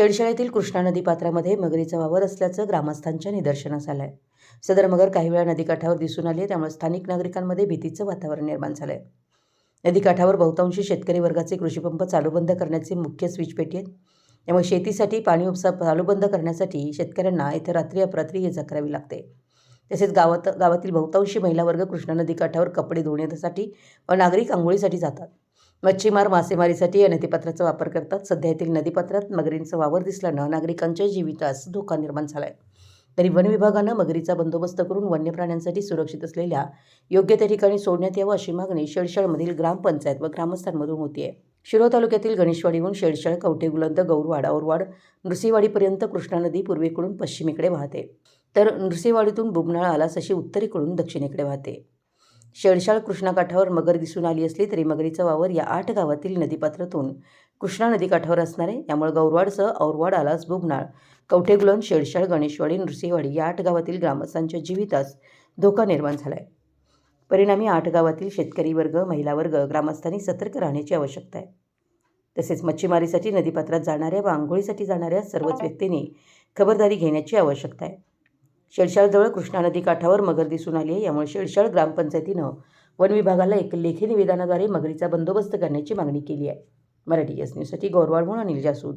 शेडशाळेतील कृष्णा नदी पात्रामध्ये मगरीचा वावर असल्याचं ग्रामस्थांच्या निदर्शनास आलं आहे सदर मगर काही वेळा नदीकाठावर दिसून आली आहे त्यामुळे स्थानिक नागरिकांमध्ये भीतीचं वातावरण निर्माण झालं आहे नदीकाठावर बहुतांशी शेतकरी वर्गाचे कृषीपंप चालूबंद करण्याचे मुख्य स्विच पेटी आहेत. त्यामुळे शेतीसाठी पाणी उपसा चालूबंद करण्यासाठी शेतकऱ्यांना इथं रात्री अपरात्री ये जा करावी लागते. तसेच गावात गावातील बहुतांशी महिला वर्ग कृष्णा नदीकाठावर कपडे धुण्यासाठी व नागरिक आंघोळीसाठी जातात. मच्छीमार मासेमारीसाठी या नदीपात्राचा वापर करतात. सध्या येथील नदीपात्रात मगरींचा वावर दिसल्यानं नागरिकांच्या जीवितास धोका निर्माण झाला आहे तरी वन विभागानं मगरीचा बंदोबस्त करून वन्य प्राण्यांसाठी सुरक्षित असलेल्या योग्य त्या ठिकाणी सोडण्यात यावं अशी मागणी शेडशाळमधील ग्रामपंचायत व ग्रामस्थांमधून होती आहे शिरोळ तालुक्यातील गणेशवाडीहून शेडशाळ कवठे गुलंद गौरवाड औरवाड नृसिंहवाडीपर्यंत कृष्णा नदी पूर्वेकडून पश्चिमेकडे वाहते. तर नृसिंहवाडीतून बुबनाळ आलास अशी उत्तरेकडून दक्षिणेकडे वाहते. शेळशाळ कृष्णाकाठावर मगर दिसून आली असली तरी मगरीचा वावर या आठ गावातील नदीपात्रातून कृष्णा नदीकाठावर असणार. आहे यामुळे गौरवाडसह औरवाड आलास बुबनाळ कवठेगुलन शेळशाळ गणेशवाडी नृसिंहवाडी या आठ गावातील ग्रामस्थांच्या जीवितास धोका निर्माण झाला आहे परिणामी आठ गावातील शेतकरी वर्ग महिला वर्ग ग्रामस्थांनी सतर्क राहण्याची आवश्यकता आहे. तसेच मच्छीमारीसाठी नदीपात्रात जाणाऱ्या व आंघोळीसाठी जाणाऱ्या सर्वच व्यक्तींनी खबरदारी घेण्याची आवश्यकता आहे. शेळशाळजवळ कृष्णा नदी काठावर मगर दिसून आली आहे. यामुळे शेळशाळ ग्रामपंचायतीनं वन विभागाला एक लेखी निवेदनाद्वारे मगरीचा बंदोबस्त करण्याची मागणी केली आहे. मराठी एस न्यूजसाठी गौरवाळ म्हणून अनिल जासूद.